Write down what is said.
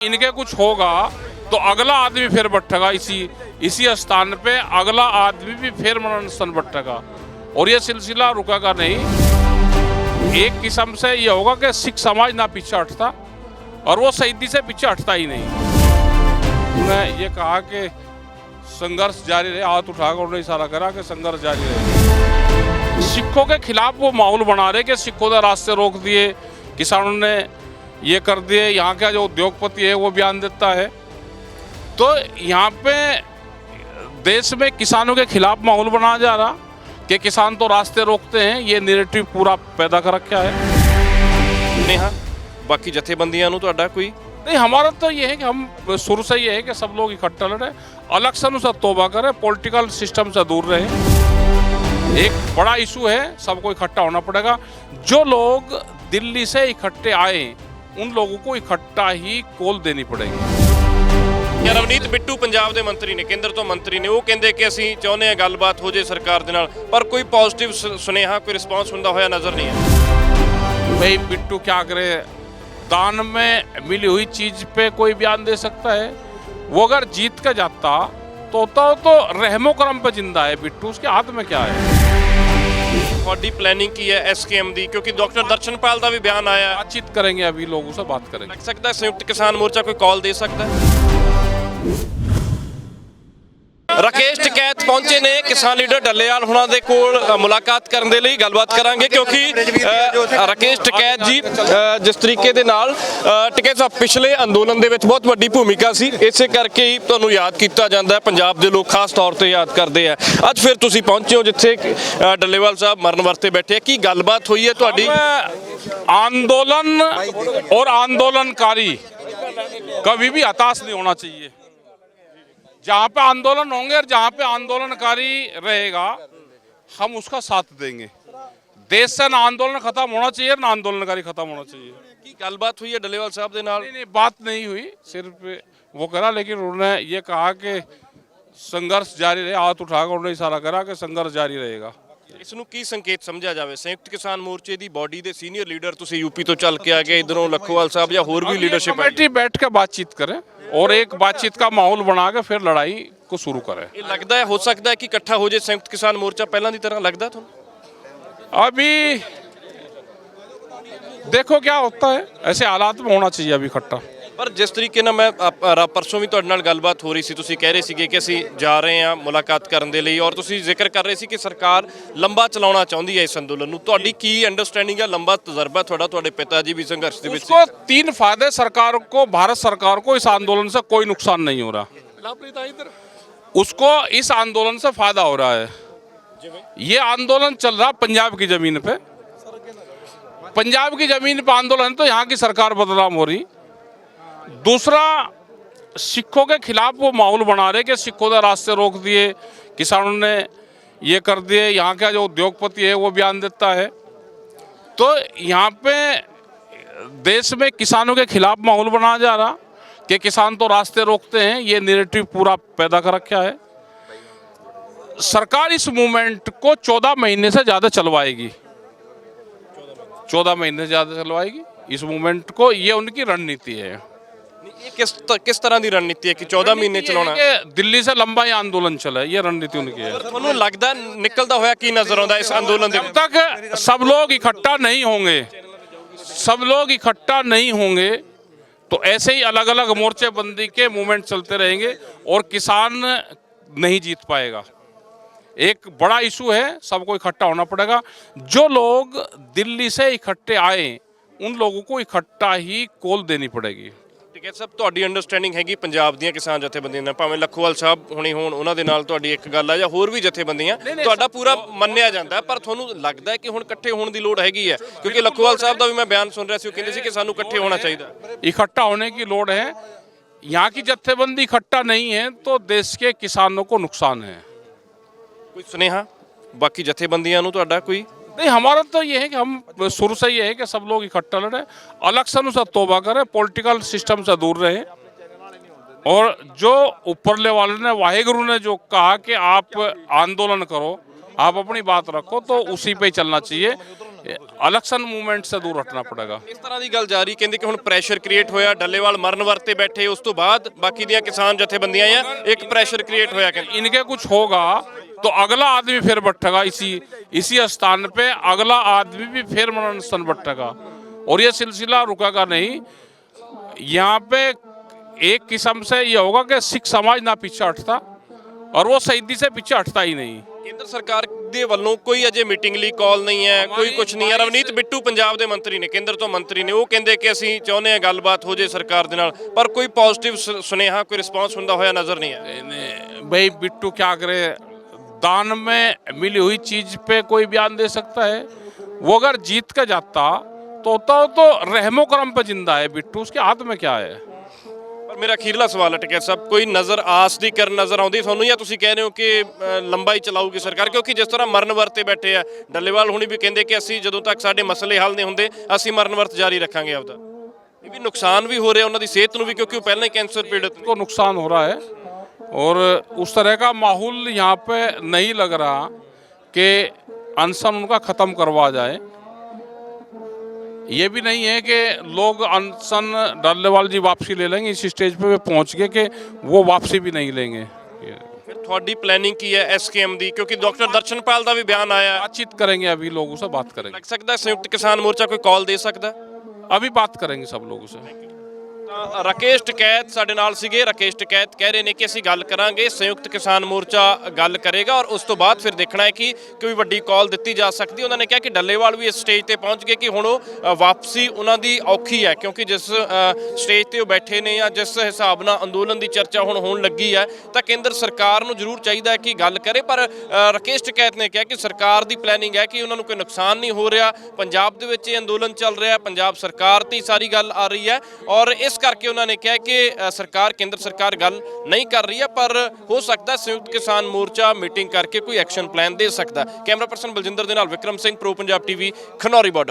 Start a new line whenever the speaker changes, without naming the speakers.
इनके कुछ होगा तो अगला आदमी फिर बैठेगा इसी इसी स्थान पे, अगला आदमी भी फिर मनोनसन बैठेगा और ये सिलसिला रुकेगा नहीं। एक किस्म से ये होगा कि सिख समाज ना पीछे हटता, और वो शहीदी से पीछे हटता ही नहीं। उन्होंने ये कहा कि संघर्ष जारी रहे, हाथ उठाकर उन्होंने इशारा करा कि संघर्ष जारी रहे। सिखों के खिलाफ वो माहौल बना रहे कि सिखों ने रास्ते रोक दिए। किसानों ने ये कर दिए यहाँ का जो उद्योगपति है वो बयान देता है तो यहाँ पे देश में किसानों के खिलाफ माहौल बनाया जा रहा कि किसान तो रास्ते रोकते हैं ये नेरेटिव पूरा पैदा कर रखा है
ਨੇਹਾ ਬਾਕੀ ਜਥੇਬੰਦੀਆਂ ਨੂੰ ਤੁਹਾਡਾ ਕੋਈ
नहीं हमारा तो ये है कि हम शुरू से ये है कि सब लोग इकट्ठा लड़े इलेक्शन से तोबा करें पॉलिटिकल सिस्टम से दूर रहे एक बड़ा इशू है सबको इकट्ठा होना पड़ेगा जो लोग दिल्ली से इकट्ठे आए उन लोगों को इकट्ठा ही कॉल देनी पड़ेगी
ਯਾ ਰਵਨੀਤ ਬਿੱਟੂ ਪੰਜਾਬ ਦੇ ਮੰਤਰੀ ਨੇ ਕੇਂਦਰ ਤੋਂ ਮੰਤਰੀ ਨੇ ਉਹ ਕਹਿੰਦੇ ਕਿ ਅਸੀਂ ਚਾਹੁੰਦੇ ਹਾਂ ਗੱਲਬਾਤ ਹੋ ਜੇ ਸਰਕਾਰ ਦੇ ਨਾਲ ਪਰ ਕੋਈ ਪੋਜ਼ਿਟਿਵ ਸੁਨੇਹਾ ਕੋਈ ਰਿਸਪਾਂਸ ਹੁੰਦਾ ਹੋਇਆ ਨਜ਼ਰ ਨਹੀਂ ਹੈ
भाई बिट्टू क्या करे दान में मिली हुई चीज पे कोई बयान दे सकता है वो अगर जीत कर जाता तो होता हो तो रहमो करम पे जिंदा है बिट्टू उसके हाथ में क्या है
ਤੁਹਾਡੀ ਪਲੈਨਿੰਗ ਕੀ ਹੈ ਐਸਕੇਐਮ ਦੀ ਕਿਉਂਕਿ ਡਾਕਟਰ ਦਰਸ਼ਨਪਾਲ ਦਾ ਵੀ ਬਿਆਨ ਆਇਆ ਹੈ।
बातचीत करेंगे अभी लोगों से बात करेंगे
ਲੱਗ ਸਕਦਾ ਹੈ ਸੰਯੁਕਤ ਕਿਸਾਨ ਮੋਰਚਾ ਕੋਈ ਕਾਲ ਦੇ ਸਕਦਾ ਹੈ ਰਾਕੇਸ਼ ਟਕੈਤ ਪਹੁੰਚੇ ਨੇ ਕਿਸਾਨ ਲੀਡਰ ਡੱਲੇਵਾਲ ਹੁਣਾਂ ਦੇ ਕੋਲ ਅ, ਮੁਲਾਕਾਤ ਕਰਨ ਦੇ ਲਈ ਗੱਲਬਾਤ ਕਰਾਂਗੇ ਕਿਉਂਕਿ ਅ, ਰਾਕੇਸ਼ ਟਕੈਤ ਜੀ ਅ, ਜਿਸ ਤਰੀਕੇ ਦੇ ਨਾਲ ਅ, ਟਕੈਤ ਸਾਹਿਬ ਪਿਛਲੇ ਅੰਦੋਲਨ ਦੇ ਵਿੱਚ ਬਹੁਤ ਵੱਡੀ ਭੂਮਿਕਾ ਸੀ ਇਸੇ ਕਰਕੇ ਹੀ ਤੁਹਾਨੂੰ ਯਾਦ ਕੀਤਾ ਜਾਂਦਾ ਹੈ ਪੰਜਾਬ ਦੇ ਲੋਕ ਖਾਸ ਤੌਰ ਤੇ ਯਾਦ ਕਰਦੇ ਆ ਅੱਜ ਫਿਰ ਤੁਸੀਂ ਪਹੁੰਚੇ ਹੋ ਜਿੱਥੇ ਅ, ਡੱਲੇਵਾਲ ਸਾਹਿਬ ਮਰਨ ਵਰਤੇ ਬੈਠੇ ਆ ਕੀ ਗੱਲਬਾਤ ਹੋਈ ਹੈ ਤੁਹਾਡੀ
हमें आंदोलन और आंदोलनकारी कभी भी हताश नहीं होना चाहिए जहाँ पे आंदोलन होंगे और जहाँ पे आंदोलनकारी रहेगा हम उसका साथ देंगे। ਦੇਸ਼ ਸੇ ਨਾ ਆందోਲਨ ਖਤਮ ਹੋਣਾ ਚਾਹੀਏ ਨਾ ਆందోਲਨਕਾਰੀ ਖਤਮ ਹੋਣਾ ਚਾਹੀਏ
ਕੀ ਗੱਲਬਾਤ ਹੋਈ ਹੈ ਡੱਲੇਵਾਲ ਸਾਹਿਬ ਦੇ ਨਾਲ
ਨਹੀਂ ਨਹੀਂ ਬਾਤ ਨਹੀਂ ਹੋਈ ਸਿਰਫ ਉਹ ਕਰਾ ਲੇਕਿਨ ਉਹਨੇ ਇਹ ਕਹਾ ਕਿ ਸੰਘਰਸ਼ ਜਾਰੀ ਰਹੇ ਹੱਥ ਉਠਾ ਕੇ ਉਹਨੇ ਇਸ਼ਾਰਾ ਕਰਾ ਕਿ ਸੰਘਰਸ਼ ਜਾਰੀ ਰਹੇਗਾ
ਇਸ ਨੂੰ ਕੀ ਸੰਕੇਤ ਸਮਝਿਆ ਜਾਵੇ ਸੰਯੁਕਤ ਕਿਸਾਨ ਮੋਰਚੇ ਦੀ ਬਾਡੀ ਦੇ ਸੀਨੀਅਰ ਲੀਡਰ ਤੁਸੀਂ ਯੂਪੀ ਤੋਂ ਚੱਲ ਕੇ ਆ ਗਏ ਇਧਰੋਂ ਲੱਖੋਵਾਲ ਸਾਹਿਬ ਜਾਂ ਹੋਰ ਵੀ ਲੀਡਰਸ਼ਿਪ
ਬੈਠ ਕੇ ਬਾਤਚੀਤ ਕਰੇ और एक बातचीत का माहौल बना के फिर लड़ाई को शुरू करें
ਇਹ ਲੱਗਦਾ ਹੈ ਹੋ ਸਕਦਾ ਹੈ ਕਿ ਇਕੱਠਾ ਹੋ ਜੇ ਸੰਯੁਕਤ ਕਿਸਾਨ ਮੋਰਚਾ ਪਹਿਲਾਂ ਦੀ ਤਰ੍ਹਾਂ ਲੱਗਦਾ ਤੁਹਾਨੂੰ
अभी देखो क्या होता है ऐसे हालात में होना चाहिए अभी इकट्ठा
ਪਰ ਜਿਸ ਤਰੀਕੇ ਨਾਲ ਮੈਂ ਆਪ- ਰਾ- ਪਰਸੋਂ ਵੀ ਤੁਹਾਡੇ ਨਾਲ ਗੱਲਬਾਤ ਹੋ ਰਹੀ ਸੀ ਤੁਸੀਂ ਕਹਿ ਰਹੇ ਸੀਗੇ ਕਿ ਅਸੀਂ ਜਾ ਰਹੇ ਹਾਂ ਮੁਲਾਕਾਤ ਕਰਨ ਦੇ ਲਈ ਔਰ ਤੁਸੀਂ ਜ਼ਿਕਰ ਕਰ ਰਹੇ ਸੀ ਕਿ ਸਰਕਾਰ ਲੰਬਾ ਚਲਾਉਣਾ ਚਾਹੁੰਦੀ ਹੈ ਇਸ ਅੰਦੋਲਨ ਨੂੰ ਤੁਹਾਡੀ ਕੀ ਅੰਡਰਸਟੈਂਡਿੰਗ ਹੈ ਲੰਬਾ ਤਜਰਬਾ ਤੁਹਾਡਾ ਤੁਹਾਡੇ ਪਿਤਾ ਜੀ ਵੀ ਸੰਘਰਸ਼ ਦੇ ਵਿੱਚ ਸੀ।
उसको तीन फायदे सरकार को भारत सरकार को इस आंदोलन से कोई नुकसान नहीं हो रहा उसको इस आंदोलन से फायदा हो रहा है ये आंदोलन चल रहा पंजाब की जमीन पे पंजाब की जमीन पे आंदोलन तो यहाँ की सरकार बदनाम हो रही दूसरा सिखों के खिलाफ वो माहौल बना रहे कि सिखों ने रास्ते रोक दिए, किसानों ने ये कर दिए, यहाँ का जो उद्योगपति है वो बयान देता है। तो यहाँ पे देश में किसानों के खिलाफ माहौल बनाया जा रहा कि किसान तो रास्ते रोकते हैं, ये नेरेटिव पूरा पैदा कर रखा है। सरकार इस मूवमेंट को चौदह महीने से ज़्यादा चलवाएगी। चौदह महीने से ज़्यादा चलवाएगी। इस मूवमेंट को ये उनकी रणनीति है।
ਇਹ ਕਿਸ ਤ- ਕਿਸ ਤਰ੍ਹਾਂ ਦੀ ਰਣਨੀਤੀ ਹੈ ਕਿ 14 ਮਹੀਨੇ
ये है
ਚਲਾਉਣਾ
कि दिल्ली से लंबा ये आंदोलन चला है ये रणनीति उनकी है
ਤੁਹਾਨੂੰ ਲੱਗਦਾ ਨਿਕਲਦਾ ਹੋਇਆ ਕੀ ਨਜ਼ਰ ਆਉਂਦਾ ਇਸ ਅੰਦੋਲਨ ਦੇ
जब
ਵਿੱਚ
तक सब लोग इकट्ठा नहीं होंगे सब लोग इकट्ठा नहीं होंगे तो ऐसे ही अलग अलग मोर्चे बंदी के मूवमेंट चलते रहेंगे और किसान नहीं जीत पाएगा एक बड़ा इशू है सबको इकट्ठा होना पड़ेगा जो लोग दिल्ली से इकट्ठे आए उन लोगों को इकट्ठा ही कॉल देनी पड़ेगी
ਠੀਕ ਹੈ ਸਭ ਤੁਹਾਡੀ ਅੰਡਰਸਟੈਂਡਿੰਗ ਹੈਗੀ ਪੰਜਾਬ ਦੀਆਂ ਕਿਸਾਨ ਜਥੇਬੰਦੀਆਂ ਨਾਲ ਭਾਵੇਂ ਲੱਖੋਵਾਲ ਸਾਹਿਬ ਹੁਣੀ ਹੋਣ ਉਹਨਾਂ ਦੇ ਨਾਲ ਤੁਹਾਡੀ ਇੱਕ ਗੱਲ ਹੈ ਜਾਂ ਹੋਰ ਵੀ ਜਥੇਬੰਦੀਆਂ ਤੁਹਾਡਾ ਪੂਰਾ ਮੰਨਿਆ ਜਾਂਦਾ ਹੈ, ਪਰ ਤੁਹਾਨੂੰ ਲੱਗਦਾ ਹੈ ਕਿ ਹੁਣ ਇਕੱਠੇ ਹੋਣ ਦੀ ਲੋੜ ਹੈਗੀ ਹੈ ਕਿਉਂਕਿ ਲੱਖੋਵਾਲ ਸਾਹਿਬ ਦਾ ਵੀ ਮੈਂ ਬਿਆਨ ਸੁਣ ਰਿਹਾ ਸੀ ਉਹ ਕਹਿੰਦੇ ਸੀ ਕਿ ਸਾਨੂੰ ਇਕੱਠੇ ਹੋਣਾ ਚਾਹੀਦਾ ਹੈ।
इकट्ठा होने की लोड़ है यहाँ की जत्थेबंदी इकट्ठा नहीं है तो देश के किसानों को नुकसान है
ਕੋਈ ਸੁਨੇਹਾ ਬਾਕੀ ਜਥੇਬੰਦੀਆਂ ਨੂੰ ਤੁਹਾਡਾ ਕੋਈ
नहीं हमारा तो ये है कि हम शुरू से ये है कि सब लोग इकट्ठा लड़े इलेक्शन से तोबा करें पॉलिटिकल सिस्टम से दूर रहे और जो ऊपरले वाले ने वाहेगुरु ने जो कहा कि आप आंदोलन करो आप अपनी बात रखो तो उसी पे ही चलना चाहिए इलेक्शन मूवमेंट से दूर हटना पड़ेगा
ਇਸ ਤਰ੍ਹਾਂ ਦੀ ਗੱਲ ਜਾਰੀ ਕਹਿੰਦੇ ਕਿ ਹੁਣ ਪ੍ਰੈਸ਼ਰ ਕ੍ਰੀਏਟ ਹੋਇਆ ਡੱਲੇਵਾਲ ਮਰਨ ਵਰਤੇ ਬੈਠੇ ਉਸ ਤੋਂ ਬਾਅਦ ਬਾਕੀ ਦੀਆਂ ਕਿਸਾਨ ਜਥੇਬੰਦੀਆਂ ਆ ਇੱਕ ਪ੍ਰੈਸ਼ਰ ਕ੍ਰੀਏਟ ਹੋਇਆ ਕਹਿੰਦੇ
इनके कुछ होगा तो अगला आदमी फिर बैठेगा इसी इसी स्थान पे अगला आदमी भी फिर मनोनयन बैठेगा और ये सिलसिला रुकेगा नहीं यहाँ पे एक किस्म से ये होगा कि सिख समाज ना पीछे हटता और वो शहीदी से पीछे हटता ही नहीं
ਕੇਂਦਰ ਸਰਕਾਰ ਦੇ ਵੱਲੋਂ ਕੋਈ ਅਜੇ ਮੀਟਿੰਗ ਲਈ ਕਾਲ ਨਹੀਂ ਹੈ ਕੋਈ ਕੁਝ ਨਹੀਂ ਹੈ ਰਵਨੀਤ ਬਿੱਟੂ ਪੰਜਾਬ ਦੇ ਮੰਤਰੀ ਨੇ ਕੇਂਦਰ ਤੋਂ ਮੰਤਰੀ ਨੇ ਉਹ ਕਹਿੰਦੇ ਕਿ ਅਸੀਂ ਚਾਹੁੰਦੇ ਹਾਂ ਗੱਲਬਾਤ ਹੋ ਜੇ ਸਰਕਾਰ ਦੇ ਨਾਲ ਪਰ ਕੋਈ ਪੋਜ਼ਿਟਿਵ ਸੁਨੇਹਾ ਕੋਈ ਰਿਸਪਾਂਸ ਹੁੰਦਾ ਹੋਇਆ ਨਜ਼ਰ ਨਹੀਂ ਆਇਆ
इन्हें- भाई बिट्टू क्या करे दान में मिली हुई चीज पे कोई बयान दे सकता है वो अगर जीत के जाता तो होता हो तो रहमो करम पे जिंदा है बिट्टू उसके हाथ में क्या है
ਪਰ ਮੇਰਾ ਅਖੀਰਲਾ ਸਵਾਲ ਹੈ ਟਿਕੈਟ ਸਾਹਿਬ ਕੋਈ ਨਜ਼ਰ ਆਸ ਦੀ ਕਰਨ ਨਜ਼ਰ ਆਉਂਦੀ ਤੁਹਾਨੂੰ ਜਾਂ ਤੁਸੀਂ ਕਹਿ ਰਹੇ ਹੋ ਕਿ ਅ, ਲੰਬਾ ਹੀ ਚਲਾਊਗੀ ਸਰਕਾਰ ਕਿਉਂਕਿ ਜਿਸ ਤਰ੍ਹਾਂ ਮਰਨ ਵਰਤੇ ਬੈਠੇ ਆ ਡੱਲੇਵਾਲ ਹੁਣੀ ਵੀ ਕਹਿੰਦੇ ਕਿ ਅਸੀਂ ਜਦੋਂ ਤੱਕ ਸਾਡੇ ਮਸਲੇ ਹੱਲ ਨਹੀਂ ਹੁੰਦੇ ਅਸੀਂ ਮਰਨ ਵਰਤ ਜਾਰੀ ਰੱਖਾਂਗੇ ਆਪਦਾ ਇਹ ਵੀ ਨੁਕਸਾਨ ਵੀ ਹੋ ਰਿਹਾ ਉਹਨਾਂ ਦੀ ਸਿਹਤ ਨੂੰ ਵੀ ਕਿਉਂਕਿ ਉਹ ਪਹਿਲਾਂ ਹੀ ਕੈਂਸਰ ਪੀੜਤ ਨੇ
को नुकसान हो रहा है और उस तरह का माहौल यहाँ पे नहीं लग रहा कि अनशन उनका ख़त्म करवा जाए ये भी नहीं है कि लोग अनशन डालेवाल जी वापसी ले लेंगे इस स्टेज पे वे पहुँच गए कि वो वापसी भी नहीं लेंगे
फिर थोड़ी प्लानिंग की है एसकेएम दी क्योंकि डॉक्टर दर्शनपाल का भी बयान आया
बातचीत करेंगे अभी लोगों से बात करेंगे
लग सकता है संयुक्त किसान मोर्चा कोई कॉल दे सकता है
अभी बात करेंगे सब लोगों से
ਰਾਕੇਸ਼ ਟਕੈਤ ਸਾਡੇ ਨਾਲ ਸੀਗੇ। ਰਾਕੇਸ਼ ਟਕੈਤ ਕਹਿ ਰਹੇ ਨੇ ਕਿ ਅਸੀਂ ਗੱਲ ਕਰਾਂਗੇ। ਸੰਯੁਕਤ ਕਿਸਾਨ ਮੋਰਚਾ ਗੱਲ ਕਰੇਗਾ ਔਰ ਉਸ ਤੋਂ ਬਾਅਦ ਫਿਰ ਦੇਖਣਾ ਹੈ ਕਿ ਕੋਈ ਵੱਡੀ ਕਾਲ ਦਿੱਤੀ ਜਾ ਸਕਦੀ। ਉਹਨਾਂ ਨੇ ਕਿਹਾ ਕਿ ਡੱਲੇਵਾਲ ਵੀ ਇਸ ਸਟੇਜ ਤੇ ਪਹੁੰਚ ਗਏ ਕਿ ਹੁਣ ਉਹ ਵਾਪਸੀ ਉਹਨਾਂ ਦੀ ਔਖੀ ਹੈ ਕਿਉਂਕਿ ਜਿਸ ਸਟੇਜ ਤੇ ਉਹ ਬੈਠੇ ਨੇ ਜਾਂ ਜਿਸ ਹਿਸਾਬ ਨਾਲ ਅੰਦੋਲਨ ਦੀ ਚਰਚਾ ਹੁਣ ਹੋਣ ਲੱਗੀ ਹੈ, ਤਾਂ ਕੇਂਦਰ ਸਰਕਾਰ ਨੂੰ ਜ਼ਰੂਰ ਚਾਹੀਦਾ ਹੈ ਕਿ ਗੱਲ ਕਰੇ। ਪਰ ਰਾਕੇਸ਼ ਟਕੈਤ ਨੇ ਕਿਹਾ ਕਿ ਸਰਕਾਰ ਦੀ ਪਲੈਨਿੰਗ ਹੈ ਕਿ ਉਹਨਾਂ ਨੂੰ ਕੋਈ ਨੁਕਸਾਨ ਨਹੀਂ ਹੋ ਰਿਹਾ। ਪੰਜਾਬ ਦੇ ਵਿੱਚ ਇਹ ਅੰਦੋਲਨ ਚੱਲ ਰਿਹਾ ਪੰਜਾਬ ਸਰਕਾਰ ਤੇ ਸਾਰੀ ਗੱਲ ਆ ਰਹੀ ਹੈ। ਔਰ ਇਸ ਕਰਕੇ ਉਹਨਾਂ ਨੇ ਕਿਹਾ ਕਿ ਸਰਕਾਰ, ਕੇਂਦਰ ਸਰਕਾਰ ਗੱਲ ਨਹੀਂ ਕਰ ਰਹੀ ਹੈ, ਪਰ ਹੋ ਸਕਦਾ ਸੰਯੁਕਤ ਕਿਸਾਨ ਮੋਰਚਾ ਮੀਟਿੰਗ ਕਰਕੇ ਕੋਈ ਐਕਸ਼ਨ ਪਲਾਨ ਦੇ ਸਕਦਾ ਕੈਮਰਾ ਪਰਸਨ ਬਲਜਿੰਦਰ ਦੇ ਨਾਲ Vikram Singh, pro Punjab TV, Khanauri border.